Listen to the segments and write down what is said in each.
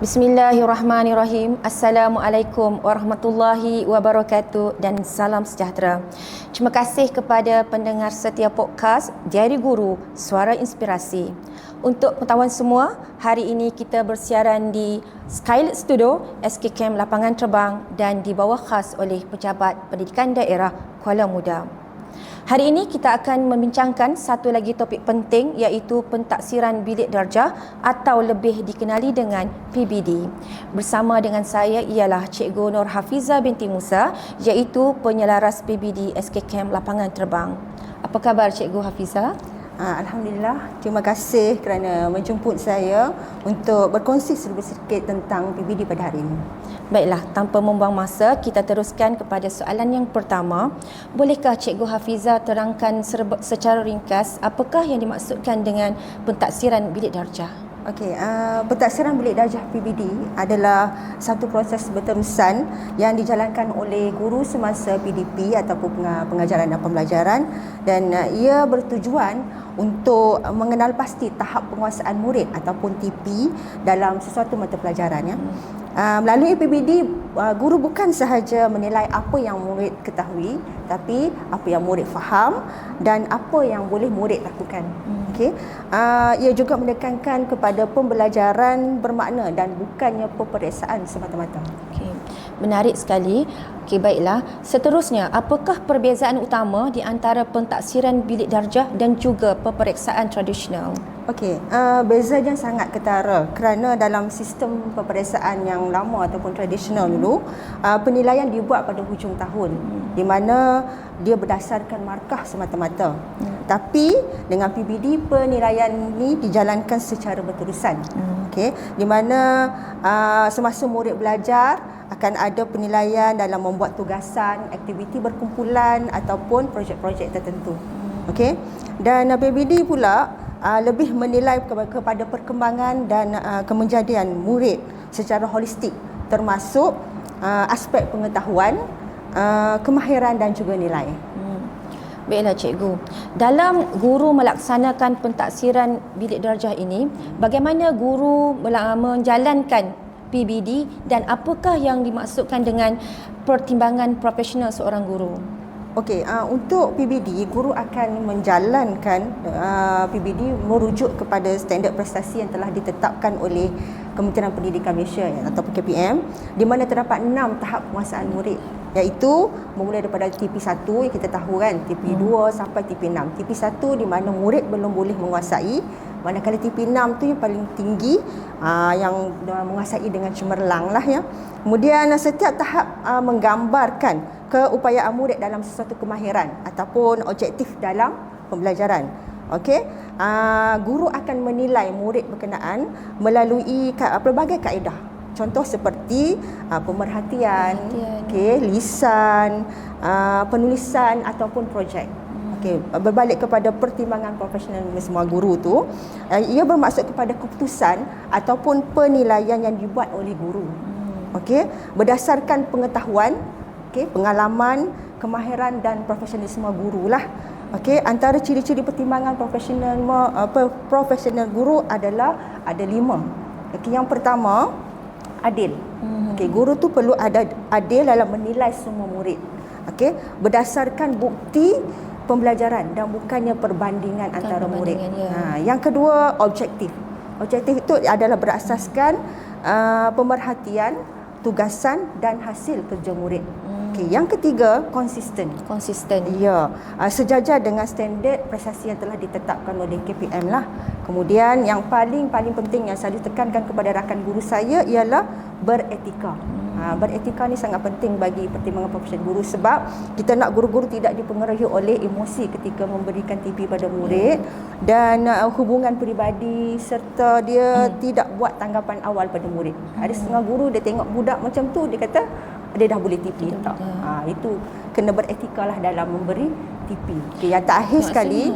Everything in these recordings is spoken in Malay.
Bismillahirrahmanirrahim. Assalamualaikum warahmatullahi wabarakatuh dan salam sejahtera. Terima kasih kepada pendengar setiap podcast Diari Guru Suara Inspirasi. Untuk pengetahuan semua, hari ini kita bersiaran di Skylit Studio, SK Camp Lapangan Terbang dan di bawah khas oleh Pejabat Pendidikan Daerah Kuala Muda. Hari ini kita akan membincangkan satu lagi topik penting iaitu pentaksiran bilik darjah atau lebih dikenali dengan PBD. Bersama dengan saya ialah Cikgu Nur Hafiza binti Musa iaitu penyelaras PBD SK Camp Lapangan Terbang. Apa khabar Cikgu Hafiza? Ah, Alhamdulillah, terima kasih kerana menjemput saya untuk berkongsi sedikit tentang PBD pada hari ini. Baiklah, tanpa membuang masa, kita teruskan kepada soalan yang pertama. Bolehkah Cikgu Hafiza terangkan secara ringkas apakah yang dimaksudkan dengan pentaksiran bilik darjah? Okey, uh, pentaksiran bilik darjah PBD adalah satu proses berterusan yang dijalankan oleh guru semasa PDP ataupun pengajaran dan pembelajaran dan uh, ia bertujuan untuk mengenal pasti tahap penguasaan murid ataupun TP dalam sesuatu mata pelajaran ya. Uh, melalui PBD uh, guru bukan sahaja menilai apa yang murid ketahui tapi apa yang murid faham dan apa yang boleh murid lakukan. Hmm. Okey. Uh, ia juga menekankan kepada pembelajaran bermakna dan bukannya peperiksaan semata-mata. Okey. Menarik sekali. Okey, baiklah. Seterusnya, apakah perbezaan utama di antara pentaksiran bilik darjah dan juga peperiksaan tradisional? Okey, uh, bezanya sangat ketara kerana dalam sistem peperiksaan yang lama ataupun tradisional dulu, uh, penilaian dibuat pada hujung tahun hmm. di mana dia berdasarkan markah semata-mata. Hmm. Tapi dengan PBD penilaian ini dijalankan secara berterusan. Hmm. Okey, di mana uh, semasa murid belajar akan ada penilaian dalam membuat tugasan, aktiviti berkumpulan ataupun projek-projek tertentu. Hmm. Okey. Dan PBD pula uh, lebih menilai kepada perkembangan dan uh, kemenjadian murid secara holistik termasuk uh, aspek pengetahuan, uh, kemahiran dan juga nilai. Baiklah cikgu. Dalam guru melaksanakan pentaksiran bilik darjah ini, bagaimana guru menjalankan PBD dan apakah yang dimaksudkan dengan pertimbangan profesional seorang guru? Okey, uh, untuk PBD, guru akan menjalankan uh, PBD merujuk kepada standard prestasi yang telah ditetapkan oleh Kementerian Pendidikan Malaysia ya, KPM di mana terdapat enam tahap penguasaan murid iaitu memulai daripada TP1 yang kita tahu kan TP2 hmm. sampai TP6 TP1 di mana murid belum boleh menguasai manakala TP6 tu yang paling tinggi aa, ah, yang menguasai dengan cemerlang lah ya. Kemudian setiap tahap aa, ah, menggambarkan keupayaan murid dalam sesuatu kemahiran ataupun objektif dalam pembelajaran. Okey? Aa, guru akan menilai murid berkenaan melalui ka, pelbagai kaedah. Contoh seperti uh, pemerhatian, okey, lisan, uh, penulisan ataupun projek. Okey, berbalik kepada pertimbangan profesional semua guru tu, uh, ia bermaksud kepada keputusan ataupun penilaian yang dibuat oleh guru. Hmm. Okey, berdasarkan pengetahuan, okey, pengalaman, kemahiran dan profesionalisme guru lah. Okey, antara ciri-ciri pertimbangan profesional apa profesional guru adalah ada lima. Okey, yang pertama, adil. Hmm. Okey, guru tu perlu ada adil dalam menilai semua murid. Okey, berdasarkan bukti pembelajaran dan bukannya perbandingan antara murid. Ya. Ha, yang kedua, objektif. Objektif itu adalah berasaskan uh, pemerhatian, tugasan dan hasil kerja murid. Hmm. Okey, yang ketiga, konsisten. Konsisten. Ya, uh, sejajar dengan standard prestasi yang telah ditetapkan oleh KPM lah. Kemudian yang paling paling penting yang saya tekankan kepada rakan guru saya ialah beretika. Ha, beretika ni sangat penting bagi pertimbangan profesional guru sebab kita nak guru-guru tidak dipengaruhi oleh emosi ketika memberikan TP pada murid dan uh, hubungan peribadi serta dia hmm. tidak buat tanggapan awal pada murid. Hmm. Ada setengah guru dia tengok budak macam tu dia kata dia dah boleh TP tak. Ha, itu kena beretikalah dalam memberi TP. Okay, yang terakhir sekali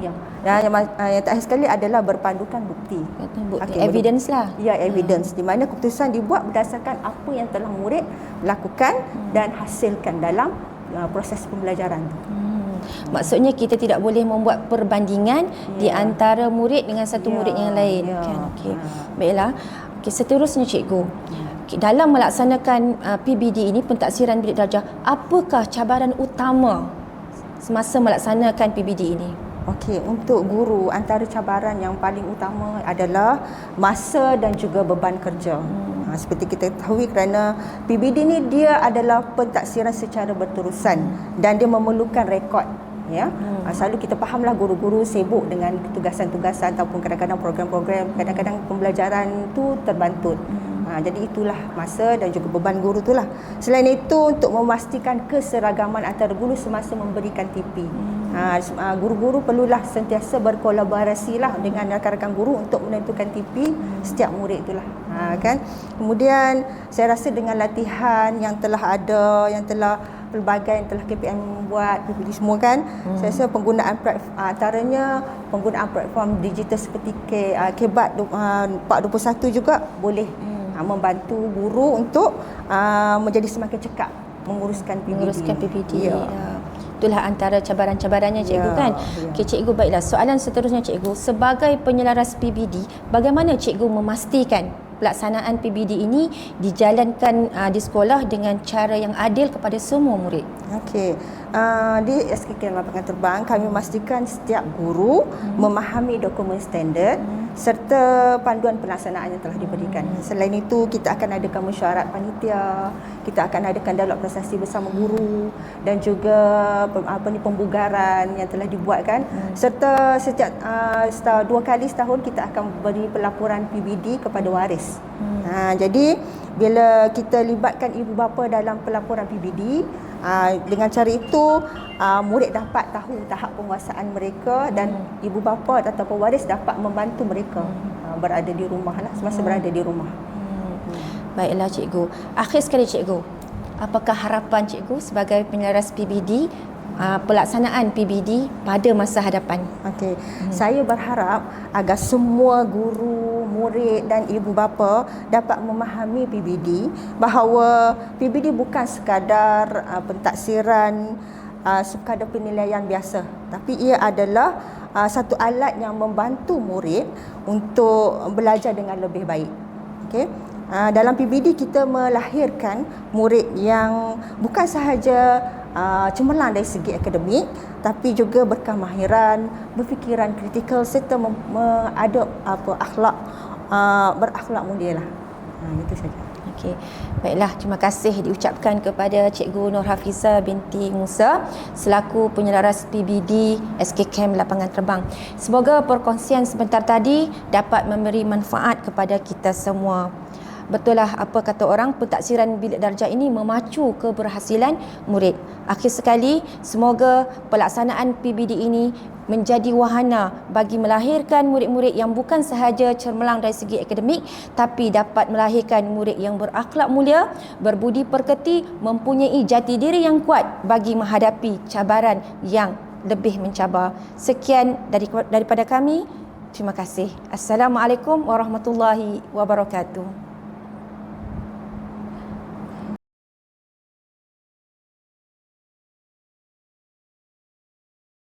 Ya. Dan yang, uh, yang terakhir sekali adalah berpandukan bukti. bukti. Okay, evidence lah. Ya, evidence. Hmm. Di mana keputusan dibuat berdasarkan apa yang telah murid lakukan hmm. dan hasilkan dalam uh, proses pembelajaran itu. Hmm. Maksudnya kita tidak boleh membuat perbandingan ya. di antara murid dengan satu ya. murid yang lain. Ya. Kan? Okay. Ya. Baiklah. Okey, seterusnya cikgu. Okay, dalam melaksanakan uh, PBD ini pentaksiran bilik darjah, apakah cabaran utama semasa melaksanakan PBD ini? Okey, untuk guru antara cabaran yang paling utama adalah masa dan juga beban kerja. Hmm. Ha, seperti kita ketahui kerana PBD ni dia adalah pentaksiran secara berterusan dan dia memerlukan rekod ya. Hmm. Ha, selalu kita fahamlah guru-guru sibuk dengan tugasan-tugasan ataupun kadang-kadang program-program, kadang-kadang pembelajaran tu terbantut. Hmm. Ha, jadi itulah masa dan juga beban guru itulah. Selain itu untuk memastikan keseragaman antara guru semasa memberikan TP. Hmm. Ha, ha, guru-guru perlulah sentiasa berkolaborasi lah dengan rakan-rakan guru untuk menentukan TP setiap murid itulah. Ha, kan? Kemudian saya rasa dengan latihan yang telah ada, yang telah pelbagai yang telah KPM buat PPD semua kan hmm. saya rasa penggunaan antaranya penggunaan platform digital seperti K, uh, KBAT uh, 421 juga boleh hmm. Uh, membantu guru untuk uh, menjadi semakin cekap menguruskan PPD. Menguruskan PPD. Ya. ya itulah antara cabaran-cabarannya cikgu ya, kan. Ya. Okey cikgu baiklah. Soalan seterusnya cikgu, sebagai penyelaras PBD, bagaimana cikgu memastikan pelaksanaan PBD ini dijalankan uh, di sekolah dengan cara yang adil kepada semua murid? Okey. Uh, di SKK Lapangan Terbang kami memastikan setiap guru hmm. memahami dokumen standard hmm serta panduan pelaksanaan yang telah diberikan. Selain itu, kita akan adakan mesyuarat panitia, kita akan adakan dialog prestasi bersama guru dan juga apa ni pembugaran yang telah dibuatkan hmm. serta setiap uh, setahun, dua kali setahun kita akan beri pelaporan PBD kepada waris. Hmm. Ha, jadi bila kita libatkan ibu bapa dalam pelaporan PBD, dengan cara itu uh, murid dapat tahu tahap penguasaan mereka dan hmm. ibu bapa atau pewaris dapat membantu mereka hmm. uh, berada di rumah lah semasa hmm. berada di rumah. Hmm. Baiklah cikgu. Akhir sekali cikgu. Apakah harapan cikgu sebagai penyelaras PBD uh, pelaksanaan PBD pada masa hadapan. Okey. Hmm. Saya berharap agar semua guru, murid dan ibu bapa dapat memahami PBD bahawa PBD bukan sekadar uh, pentaksiran uh, sekadar penilaian biasa, tapi ia adalah uh, satu alat yang membantu murid untuk belajar dengan lebih baik. Okey. Uh, dalam PBD kita melahirkan murid yang bukan sahaja uh, cemerlang dari segi akademik tapi juga berkemahiran, berfikiran kritikal serta ada apa akhlak uh, berakhlak mulia lah. Ha, itu saja. Okey. Baiklah, terima kasih diucapkan kepada Cikgu Nur Hafiza binti Musa selaku penyelaras PBD SK Lapangan Terbang. Semoga perkongsian sebentar tadi dapat memberi manfaat kepada kita semua. Betul lah apa kata orang pentaksiran bilik darjah ini memacu keberhasilan murid. Akhir sekali semoga pelaksanaan PBD ini menjadi wahana bagi melahirkan murid-murid yang bukan sahaja cermelang dari segi akademik tapi dapat melahirkan murid yang berakhlak mulia, berbudi perketi, mempunyai jati diri yang kuat bagi menghadapi cabaran yang lebih mencabar. Sekian daripada kami. Terima kasih. Assalamualaikum warahmatullahi wabarakatuh.